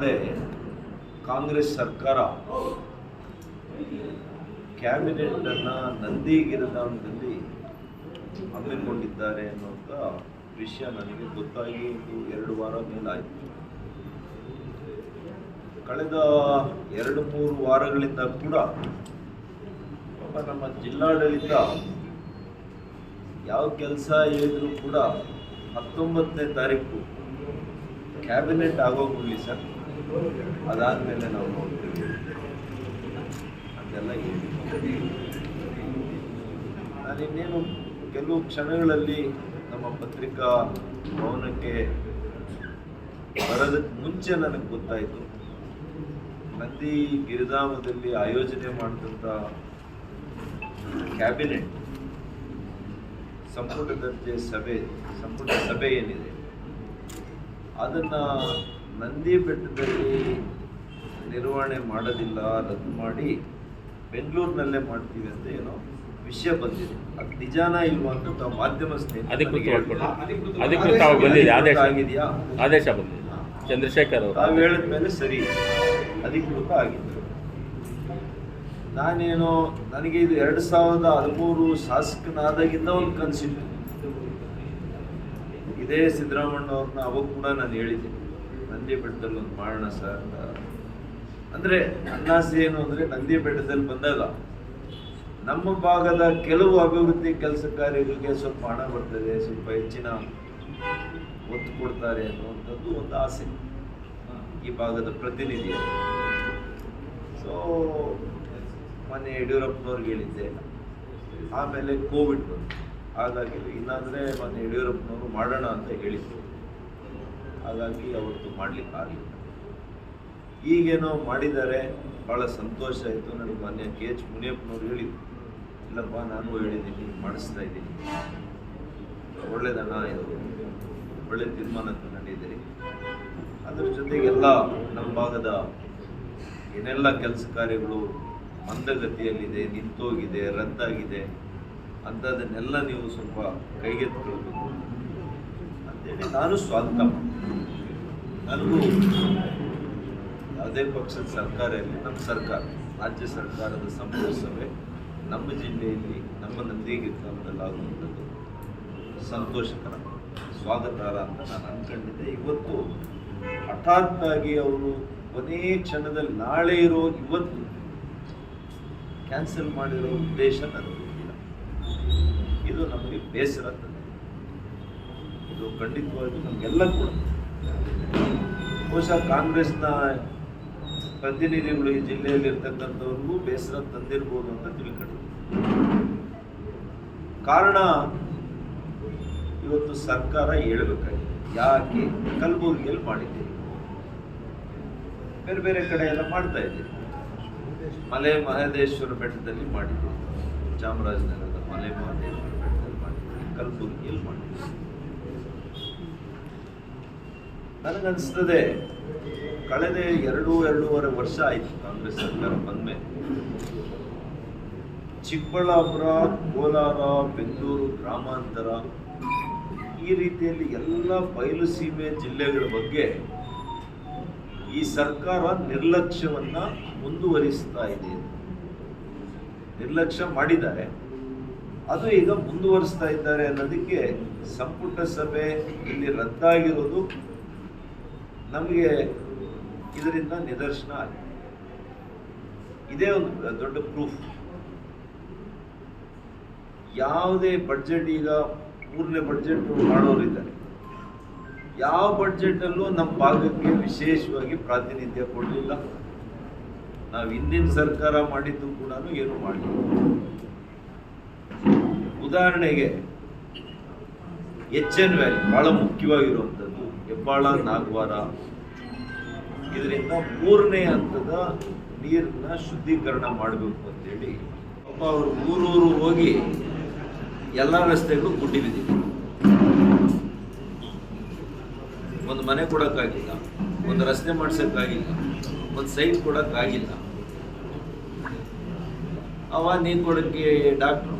ನಾಳೆ ಕಾಂಗ್ರೆಸ್ ಸರ್ಕಾರ ಕ್ಯಾಬಿನೆಟ್ ಅನ್ನ ನಂದಿಗಿರಿಧಾಮದಲ್ಲಿ ಹಮ್ಮಿಕೊಂಡಿದ್ದಾರೆ ಅನ್ನುವಂಥ ವಿಷಯ ನನಗೆ ಗೊತ್ತಾಗಿ ಒಂದು ಎರಡು ವಾರ ಮೇಲಾಯಿತು. ಕಳೆದ ಎರಡು ಮೂರು ವಾರಗಳಿಂದ ಕೂಡ ನಮ್ಮ ಜಿಲ್ಲಾಡಳಿತ ಯಾವ ಕೆಲಸ ಹೇಳಿದ್ರು ಕೂಡ ಹತ್ತೊಂಬತ್ತನೇ ತಾರೀಕು ಕ್ಯಾಬಿನೆಟ್ ಆಗೋಗ್ಬಿಡ್ಲಿ ಸರ್. ಅದಾದಮೇಲೆ ನಾವು ನೋಡ್ತೀವಿ. ಅದೆಲ್ಲ ನಾನು ಇನ್ನೇನು ಕೆಲವು ಕ್ಷಣಗಳಲ್ಲಿ ನಮ್ಮ ಪತ್ರಿಕಾ ಭವನಕ್ಕೆ ಬರೋದಕ್ಕೆ ಮುಂಚೆ ನನಗೆ ಗೊತ್ತಾಯಿತು. ನಂದಿ ಗಿರಿಧಾಮದಲ್ಲಿ ಆಯೋಜನೆ ಮಾಡಿದಂಥ ಕ್ಯಾಬಿನೆಟ್, ಸಂಪುಟ ದರ್ಜೆ ಸಭೆ, ಸಂಪುಟ ಸಭೆ ಏನಿದೆ, ಅದನ್ನು ನಂದಿ ಬೆಟ್ಟದಲ್ಲಿ ನಿರ್ವಹಣೆ ಮಾಡೋದಿಲ್ಲ ರದ್ದು ಮಾಡಿ ಬೆಂಗಳೂರಿನಲ್ಲೇ ಮಾಡ್ತೀವಿ ಅಂತ ಏನೋ ವಿಷಯ ಬಂದಿದೆ. ಅದು ನಿಜಾನ ಇಲ್ವಾ ಅಂತ ತಾವು ಮಾಧ್ಯಮ ಸ್ನೇಹಿತರು ಅಧಿಕೃತ ನನಗೆ ಮಾಡ್ಕೊಳ್ಳಿ. ಹೇಳ್ತಾರೆ. ಅಧಿಕೃತವಾಗಿ ಬಂದಿದೆ ಆದೇಶ ಆಗಿದೆಯಾ? ಆದೇಶ ಬಂದಿದೆ. ಚಂದ್ರಶೇಖರ್ ತಾವು ಅವರು ಹೇಳಿದ ಮೇಲೆ ಸರಿ. ಅಧಿಕೃತ ಆಗಿದ್ದರು ನಾನೇನೋ ನನಗೆ ಇದು ಎರಡು ಸಾವಿರದ ಹದಿಮೂರು ಶಾಸಕನಾದಾಗಿಂದ ಒಂದು ಕನಸಿತ್ತು. ಇದೇ ಸಿದ್ದರಾಮಣ್ಣ ಅವ್ರನ್ನ ಅವಾಗ ಕೂಡ ನಾನು ಹೇಳಿದ್ದೆ. ನಂದಿ ಬೆಟ್ಟದಲ್ಲಿ ಒಂದು ಮಾಡೋಣ ಸರ್. ಅಂದ್ರೆ ಅನ್ನಾಸೆ ಏನು ಅಂದ್ರೆ ನಂದಿ ಬೆಟ್ಟದಲ್ಲಿ ಬಂದಾಗ ನಮ್ಮ ಭಾಗದ ಕೆಲವು ಅಭಿವೃದ್ಧಿ ಕೆಲಸ ಕಾರ್ಯಗಳಿಗೆ ಸ್ವಲ್ಪ ಹಣ ಬರ್ತದೆ, ಸ್ವಲ್ಪ ಹೆಚ್ಚಿನ ಒತ್ತು ಕೊಡ್ತಾರೆ ಅನ್ನುವಂಥದ್ದು ಒಂದು ಆಸೆ ಈ ಭಾಗದ ಪ್ರತಿನಿಧಿ ಸೊ ಮೊನ್ನೆ ಯಡಿಯೂರಪ್ಪನವ್ರಿಗೆ ಹೇಳಿದ್ದೆ. ಆಮೇಲೆ ಕೋವಿಡ್ ಬಂತು. ಹಾಗಾಗಿ ಇಲ್ಲಾಂದರೆ ಮೊನ್ನೆ ಯಡಿಯೂರಪ್ಪನವರು ಮಾಡೋಣ ಅಂತ ಹೇಳಿದ್ರು. ಹಾಗಾಗಿ ಅವತ್ತು ಮಾಡ್ಲಿಕ್ಕೆ ಆಗಲಿಲ್ಲ. ಈಗೇನೋ ಮಾಡಿದ್ದಾರೆ ಭಾಳ ಸಂತೋಷ ಆಯಿತು. ನನಗೆ ಮಾನ್ಯ ಕೆ ಎಚ್ ಮುನಿಯಪ್ಪನವ್ರು ಹೇಳಿದ್ರು. ಇಲ್ಲಪ್ಪ, ನಾನು ಹೇಳಿದ್ದೀನಿ ಮಾಡಿಸ್ತಾ ಇದ್ದೀನಿ. ಒಳ್ಳೆದಣ್ಣ ಇದು. ಒಳ್ಳೆ ತೀರ್ಮಾನ ತಗೊಂಡಿದ್ದೀರಿ ಅದ್ರ ಜೊತೆಗೆಲ್ಲ ನಮ್ಮ ಭಾಗದ ಏನೆಲ್ಲ ಕೆಲಸ ಕಾರ್ಯಗಳು ಮಂದಗತಿಯಲ್ಲಿದೆ, ನಿಂತೋಗಿದೆ, ರದ್ದಾಗಿದೆ, ಅಂಥದನ್ನೆಲ್ಲ ನೀವು ಸ್ವಲ್ಪ ಕೈಗೆತ್ತಿಕೊಳ್ಬೇಕು. ಅಂತೇಳಿ ನಾನು ಸ್ವಾಗತ ಮಾಡ್ತೀನಿ. ನನಗೂ ಯಾವುದೇ ಪಕ್ಷದ ಸರ್ಕಾರ ಇರಲಿ, ನಮ್ಮ ಸರ್ಕಾರ, ರಾಜ್ಯ ಸರ್ಕಾರದ ಸಂಪುಟ ಸಭೆ ನಮ್ಮ ಜಿಲ್ಲೆಯಲ್ಲಿ, ನಮ್ಮ ನಂದಿಗೆ ಸಂತೋಷಕರ ಸ್ವಾಗತಾರ ಅಂತ ನಾನು ಅಂದ್ಕೊಂಡಿದ್ದೆ ಇವತ್ತು ಹಠಾತ್ತಾಗಿ ಅವರು ಕೊನೇ ಕ್ಷಣದಲ್ಲಿ ನಾಳೆ ಇರೋ, ಇವತ್ತು ಕ್ಯಾನ್ಸಲ್ ಮಾಡಿರೋ ಉದ್ದೇಶ ನನಗೆ ಇದು ನಮಗೆ ಬೇಸರ ಇದು ಖಂಡಿತವಾಗಿ ನಮಗೆಲ್ಲ ಕೂಡ. ಬಹುಶಃ ಕಾಂಗ್ರೆಸ್ನ ಪ್ರತಿನಿಧಿಗಳು ಈ ಜಿಲ್ಲೆಯಲ್ಲಿ ಇರ್ತಕ್ಕಂಥವ್ರಿಗೂ ಬೇಸರ ತಂದಿರ್ಬೋದು ಅಂತ ತಿಳ್ಕೊಂಡ್ರು ಕಾರಣ ಇವತ್ತು ಸರ್ಕಾರ ಹೇಳ್ಬೇಕಾಗಿದೆ. ಯಾಕೆ? ಕಲಬುರಗಿಯಲ್ಲಿ ಮಾಡಿದ್ದೀರಿ. ಬೇರೆ ಬೇರೆ ಕಡೆ ಎಲ್ಲ ಮಾಡ್ತಾ ಇದ್ದೀರಿ. ಮಲೆ ಮಹದೇಶ್ವರ ಬೆಟ್ಟದಲ್ಲಿ ಮಾಡಿದ್ದೀರಿ ಚಾಮರಾಜನಗರದ ಮಲೆ ಮಹದೇಶ್ವರ ಬೆಟ್ಟದಲ್ಲಿ ಮಾಡಿದ್ದೀರಿ ಕಲಬುರಗಿಯಲ್ಲಿ ಮಾಡಿದ್ದೀರಿ ನನಗನ್ಸ್ತದೆ ಕಳೆದ ಎರಡು, ಎರಡೂವರೆ ವರ್ಷ ಆಯ್ತು ಕಾಂಗ್ರೆಸ್ ಸರ್ಕಾರ ಬಂದ್ಮೇಲೆ. ಚಿಕ್ಕಬಳ್ಳಾಪುರ, ಕೋಲಾರ, ಬೆಂಗಳೂರು ಗ್ರಾಮಾಂತರ, ಈ ರೀತಿಯಲ್ಲಿ ಎಲ್ಲ ಬಯಲು ಸೀಮೆ ಜಿಲ್ಲೆಗಳ ಬಗ್ಗೆ ಈ ಸರ್ಕಾರ ನಿರ್ಲಕ್ಷ್ಯವನ್ನ ಮುಂದುವರಿಸ್ತಾ ಇದೆ. ನಿರ್ಲಕ್ಷ್ಯ ಮಾಡಿದ್ದಾರೆ. ಅದು ಈಗ ಮುಂದುವರಿಸ್ತಾ ಇದ್ದಾರೆ ಅನ್ನೋದಕ್ಕೆ ಸಂಪುಟ ಸಭೆ ಇಲ್ಲಿ ರದ್ದಾಗಿರೋದು ನಮಗೆ ಇದರಿಂದ ನಿದರ್ಶನ ಆಗಿದೆ. ಇದೇ ಒಂದು ದೊಡ್ಡ ಪ್ರೂಫ್ ಯಾವುದೇ ಬಡ್ಜೆಟ್ ಈಗ ಮೂರನೇ ಬಡ್ಜೆಟ್ ಮಾಡೋರಿದ್ದಾರೆ. ಯಾವ ಬಡ್ಜೆಟಲ್ಲೂ ನಮ್ಮ ಭಾಗಕ್ಕೆ ವಿಶೇಷವಾಗಿ ಪ್ರಾತಿನಿಧ್ಯ ಕೊಡಲಿಲ್ಲ. ನಾವು ಹಿಂದಿನ ಸರ್ಕಾರ ಮಾಡಿದ್ದು ಕೂಡ ಏನು ಮಾಡಿಲ್ಲ ಉದಾಹರಣೆಗೆ ಎಚ್ ಎನ್ ವ್ಯಾಲಿ ಬಹಳ ಮುಖ್ಯವಾಗಿರುವಂಥದ್ದು. ಹೆಬ್ಬಾಳ ನಾಗವಾರ ಇದರಿಂದ ಮೂರನೇ ಹಂತದ ನೀರನ್ನ ಶುದ್ಧೀಕರಣ ಮಾಡಬೇಕು ಅಂತೇಳಿ ಪಾಪ ಅವರು ಊರೂರು ಹೋಗಿ ಎಲ್ಲ ರಸ್ತೆಗಳು ಗುಡ್ಡಿ ಒಂದು ಮನೆ ಕೊಡೋಕ್ಕಾಗಿಲ್ಲ, ಒಂದು ರಸ್ತೆ ಮಾಡ್ಸೋಕ್ಕಾಗಿಲ್ಲ, ಒಂದು ಸೈಟ್ ಕೊಡೋಕ್ಕಾಗಿಲ್ಲ. ಅವ ನೀರು ಕೊಡೋಕ್ಕೆ ಡಾಕ್ಟ್ರು,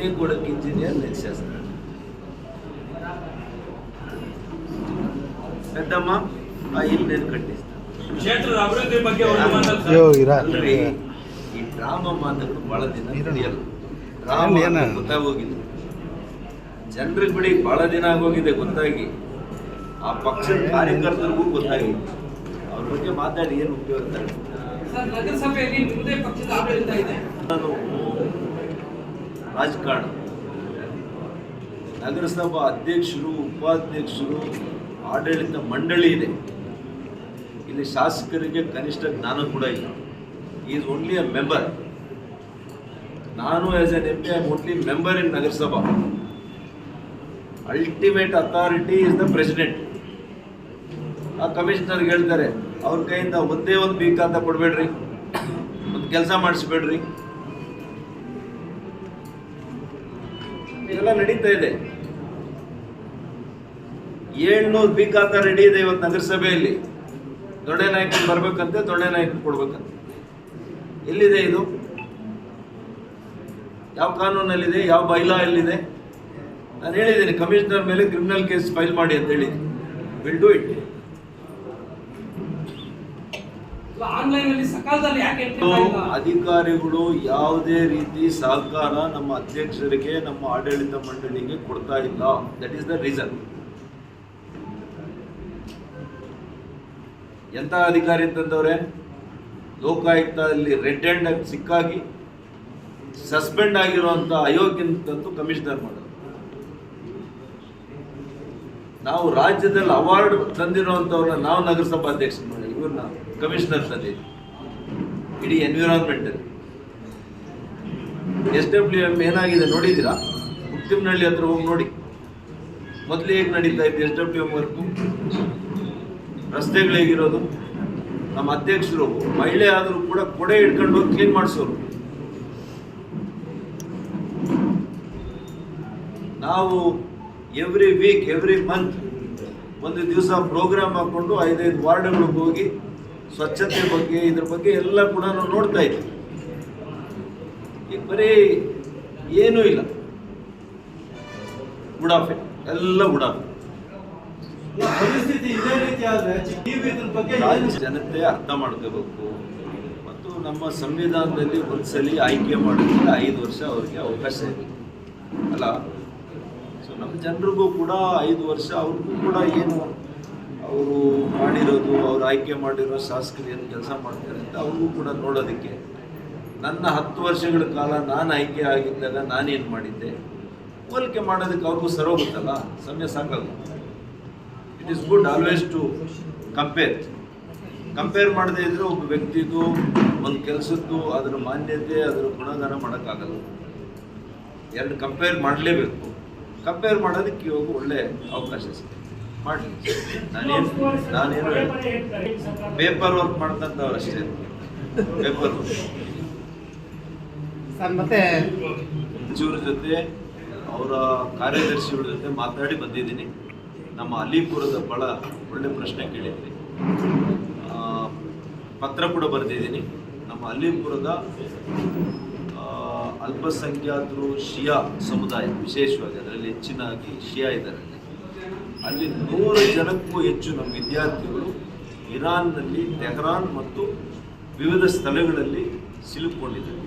ನೀರು ಕೊಡೋಕ್ಕೆ ಇಂಜಿನಿಯರ್ ನಿಲ್ಸೇಸ್ತಾರೆ ಪೆದ್ದಮ್ಮ ಇಲ್ಲಿ ಇಲ್ಲೇನು ಕಟ್ಟಿಸ್ತಾರೆ ಕ್ಷೇತ್ರದ ಅಭಿವೃದ್ಧಿ ಬಗ್ಗೆ ಒಂದು ಸರ್. ಅಲ್ರಿ ಈ ರಾಮ ಮಾತು ಬಹಳ ದಿನ ನಡೆಯಲ್ಲ ಏನ್- ಡ್ರಾಮಾ ಏನ? ಗೊತ್ತಾಗೋಗಿದೆ ಜನರಿಗೆ ಬಿಡಿ ಬಹಳ ದಿನ ಆಗೋಗಿದೆ ಗೊತ್ತಾಗಿ. ಆ ಪಕ್ಷದ ಕಾರ್ಯಕರ್ತರಿಗೂ ಗೊತ್ತಾಗಿದೆ. ಅವ್ರ ಬಗ್ಗೆ ಮಾತಾಡಿ ಏನು ಉಪಯೋಗ ಅಂತ. ಸರ್ ನಗರಸಭೆಯಲ್ಲಿ ನಿಮ್ಮದೇ ಪಕ್ಷದ ಆಡಳಿತ ಇದೆ. ನಾನು ರಾಜಕಾರಣ. ನಗರಸಭಾ ಅಧ್ಯಕ್ಷರು ಉಪಾಧ್ಯಕ್ಷರು ಆಡಳಿತ ಮಂಡಳಿ ಇದೆ. ಇಲ್ಲಿ ಶಾಸಕರಿಗೆ ಕನಿಷ್ಠ ಜ್ಞಾನ ಕೂಡ ಇಲ್ಲ. ಈಸ್ ಓನ್ಲಿ ಅ ಮೆಂಬರ್ ನಾನು as an M P I only member in nagarasabha ultimate authority is the president ಆ ಕಮಿಷನರ್ ಹೇಳ್ತಾರೆ, ಅವ್ರ ಕೈಯಿಂದ ಒಂದೇ ಒಂದು ಬೀಕ್ ಅಂತ ಕೊಡಬೇಡ್ರಿ. ಒಂದು ಕೆಲಸ ಮಾಡಿಸ್ಬೇಡ್ರಿ. ಇದೆಲ್ಲ ನಡೀತಾ ಇದೆ. ಏಳ್ನೂರು ಬಿ ಖಾತಾ ರೆಡಿ ಇದೆ ಇವತ್ತು ನಗರಸಭೆಯಲ್ಲಿ. ದೊಡ್ಡ ನಾಯಕರು ಬರ್ಬೇಕಂತೆ ದೊಡ್ಡ ನಾಯಕರು ಕೊಡ್ಬೇಕಂತೆ. ಎಲ್ಲಿದೆ ಇದು? ಯಾವ ಕಾನೂನಲ್ಲಿದೆ ಯಾವ ಬೈಲಾ ಎಲ್ಲಿದೆ ನಾನು ಹೇಳಿದ್ದೀನಿ ಕಮಿಷನರ್ ಮೇಲೆ ಕ್ರಿಮಿನಲ್ ಕೇಸ್ ಫೈಲ್ ಮಾಡಿ ಅಂತ ಹೇಳಿ ವಿಲ್ ಡೂ ಇಟ್ ಅಧಿಕಾರಿಗಳು ಯಾವುದೇ ರೀತಿ ಸಹಕಾರ ನಮ್ಮ ಅಧ್ಯಕ್ಷರಿಗೆ ನಮ್ಮ ಆಡಳಿತ ಮಂಡಳಿಗೆ ಕೊಡ್ತಾ ಇಲ್ಲ. ದಟ್ ಈಸ್ ದ ರೀಸನ್ ಎಂತ ಅಧಿಕಾರಿ ಅಂತಂದವ್ರೆ ಲೋಕಾಯುಕ್ತದಲ್ಲಿ ರೆಡ್ ಹ್ಯಾಂಡ್ ಆಗಿ ಸಿಕ್ಕಾಗಿ ಸಸ್ಪೆಂಡ್ ಆಗಿರುವಂತ ಅಯೋಗ್ಯಂತೂ ಕಮಿಷನರ್ ಮಾಡೋದು ನಾವು ರಾಜ್ಯದಲ್ಲಿ ಅವಾರ್ಡ್ ತಂದಿರುವಂತವ್ರನ್ನ ನಾವು ನಗರಸಭಾ ಅಧ್ಯಕ್ಷ ಮಾಡಿ ಇವ್ರನ್ನ ಕಮಿಷನರ್ ತಂದಿದ್ವಿ. ಇಡೀ ಎನ್ವಿರಾನ್ಮೆಂಟ್ ಎಸ್ ಡಬ್ಲ್ಯೂ ಎಂ ಏನಾಗಿದೆ ನೋಡಿದ್ದೀರಾ? ಮುಕ್ತಿಮ್ನಹಳ್ಳಿ ಹತ್ರ ಹೋಗಿ ನೋಡಿ. ಮೊದಲು ಹೇಗೆ ನಡೀತಾ ಇತ್ತು ಎಸ್ ಡಬ್ಲ್ಯೂ ಎಂ ವರ್ಕು? ರಸ್ತೆಗಳು ಹೇಗಿರೋದು ನಮ್ಮ ಅಧ್ಯಕ್ಷರು, ಮಹಿಳೆ ಆದರೂ ಕೂಡ ಕೊಡೆ ಹಿಡ್ಕೊಂಡು ಹೋಗಿ ಕ್ಲೀನ್ ಮಾಡಿಸೋರು. ನಾವು ಎವ್ರಿ ವೀಕ್ ಎವ್ರಿ ಮಂತ್ ಒಂದು ದಿವಸ ಪ್ರೋಗ್ರಾಮ್ ಹಾಕೊಂಡು ಐದೈದು ವಾರ್ಡ್ಗಳಿಗೆ ಹೋಗಿ ಸ್ವಚ್ಛತೆ ಬಗ್ಗೆ, ಇದ್ರ ಬಗ್ಗೆ ಎಲ್ಲ ಕೂಡ ನೋಡ್ತಾ ಇದ್ವಿ. ಈಗ ಬರೀ ಏನೂ ಇಲ್ಲ. ಉಡಾಫೆ ಎಲ್ಲ ಉಡಾಫೆ ಪರಿಸ್ಥಿತಿ ಇದೇ ರೀತಿ ಆದ್ರೆ ಇದ್ರ ಬಗ್ಗೆ ಜನತೆ ಅರ್ಥ ಮಾಡ್ಕೋಬೇಕು. ಮತ್ತು ನಮ್ಮ ಸಂವಿಧಾನದಲ್ಲಿ ಒಂದ್ಸಲಿ ಆಯ್ಕೆ ಮಾಡೋದ್ರಿಂದ ಐದು ವರ್ಷ ಅವ್ರಿಗೆ ಅವಕಾಶ ಇದೆ. ಅಲ್ಲ? ಸೊ ನಮ್ಮ ಜನರಿಗೂ ಕೂಡ ಐದು ವರ್ಷ ಅವ್ರಿಗೂ ಕೂಡ ಏನು ಅವರು ಮಾಡಿರೋದು, ಅವ್ರು ಆಯ್ಕೆ ಮಾಡಿರೋ ಶಾಸಕರು ಏನು ಕೆಲಸ ಮಾಡ್ತಾರೆ ಅಂತ ಅವ್ರಿಗೂ ಕೂಡ ನೋಡೋದಕ್ಕೆ. ನನ್ನ ಹತ್ತು ವರ್ಷಗಳ ಕಾಲ ನಾನು ಆಯ್ಕೆ ಆಗಿದ್ದಾಗ ನಾನೇನು ಮಾಡಿದ್ದೆ? ಹೋಲಿಕೆ ಮಾಡೋದಕ್ಕೆ ಅವ್ರಿಗೂ ಸರೋಗುತ್ತಲ್ಲ ಸಮಯ ಸಾಕಾಗುತ್ತೆ. It is good always to compare compare ಮಾಡದೇ ಇದ್ರೆ ಒಬ್ಬ ವ್ಯಕ್ತಿಗೂ ಒಂದು ಕೆಲಸದ್ದು ಅದರ ಮಾನ್ಯತೆ ಅದರ ಗುಣಗಾನ ಮಾಡೋಕ್ಕಾಗಲ್ಲ. ಎರಡು ಕಂಪೇರ್ ಮಾಡಲೇಬೇಕು. ಕಂಪೇರ್ ಮಾಡೋದಕ್ಕೆ ಇವಾಗ ಒಳ್ಳೆ ಅವಕಾಶ ಸಿಗುತ್ತೆ ಮಾಡಲಿ. ನಾನೇನು ನಾನೇನು ಪೇಪರ್ ವರ್ಕ್ ಮಾಡ್ತಂಥವ್ರು ಅಷ್ಟೇ. ಪೇಪರ್ ವರ್ಕ್ ಮತ್ತೆ ಸಚಿವರ ಜೊತೆ ಅವರ ಕಾರ್ಯದರ್ಶಿಗಳ ಜೊತೆ ಮಾತಾಡಿ ಬಂದಿದ್ದೀನಿ. ನಮ್ಮ ಅಲಿಪುರದ ಭಾಳ ಒಳ್ಳೆ ಪ್ರಶ್ನೆ ಕೇಳಿದ್ರಿ. ಪತ್ರ ಕೂಡ ಬರೆದಿದ್ದೀನಿ. ನಮ್ಮ ಅಲಿಪುರದ ಅಲ್ಪಸಂಖ್ಯಾತರು ಶಿಯಾ ಸಮುದಾಯ, ವಿಶೇಷವಾಗಿ ಅದರಲ್ಲಿ ಹೆಚ್ಚಿನಾಗಿ ಶಿಯಾ ಇದ್ದಾರೆ. ಅಲ್ಲಿ ನೂರು ಜನಕ್ಕೂ ಹೆಚ್ಚು ನಮ್ಮ ವಿದ್ಯಾರ್ಥಿಗಳು ಇರಾನ್ನಲ್ಲಿ, ತೆಹರಾನ್ ಮತ್ತು ವಿವಿಧ ಸ್ಥಳಗಳಲ್ಲಿ ಸಿಲುಕೊಂಡಿದ್ದಾರೆ.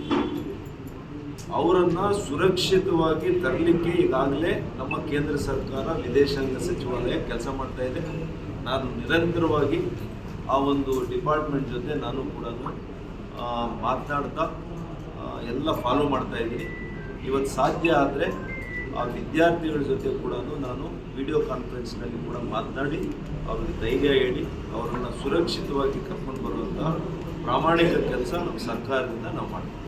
ಅವರನ್ನ ಸುರಕ್ಷಿತವಾಗಿ ತರಲಿಕ್ಕೆ ಈಗಾಗಲೇ ನಮ್ಮ ಕೇಂದ್ರ ಸರ್ಕಾರ, ವಿದೇಶಾಂಗ ಸಚಿವಾಲಯ ಕೆಲಸ ಮಾಡ್ತಾ ಇದೆ. ನಾನು ನಿರಂತರವಾಗಿ ಆ ಒಂದು ಡಿಪಾರ್ಟ್ಮೆಂಟ್ ಜೊತೆ ನಾನು ಕೂಡ ಮಾತನಾಡ್ತಾ ಎಲ್ಲ ಫಾಲೋ ಮಾಡ್ತಾ ಇದ್ದೀನಿ. ಇವತ್ತು ಸಾಧ್ಯ ಆದರೆ ಆ ವಿದ್ಯಾರ್ಥಿಗಳ ಜೊತೆ ಕೂಡ ನಾನು ವಿಡಿಯೋ ಕಾನ್ಫರೆನ್ಸ್ನಲ್ಲಿ ಕೂಡ ಮಾತನಾಡಿ ಅವ್ರಿಗೆ ಧೈರ್ಯ ಹೇಳಿ, ಅವರನ್ನು ಸುರಕ್ಷಿತವಾಗಿ ಕರ್ಕೊಂಡು ಬರುವಂಥ ಪ್ರಾಮಾಣಿಕ ಕೆಲಸ ನಮ್ಮ ಸರ್ಕಾರದಿಂದ ನಾವು ಮಾಡ್ತೀವಿ.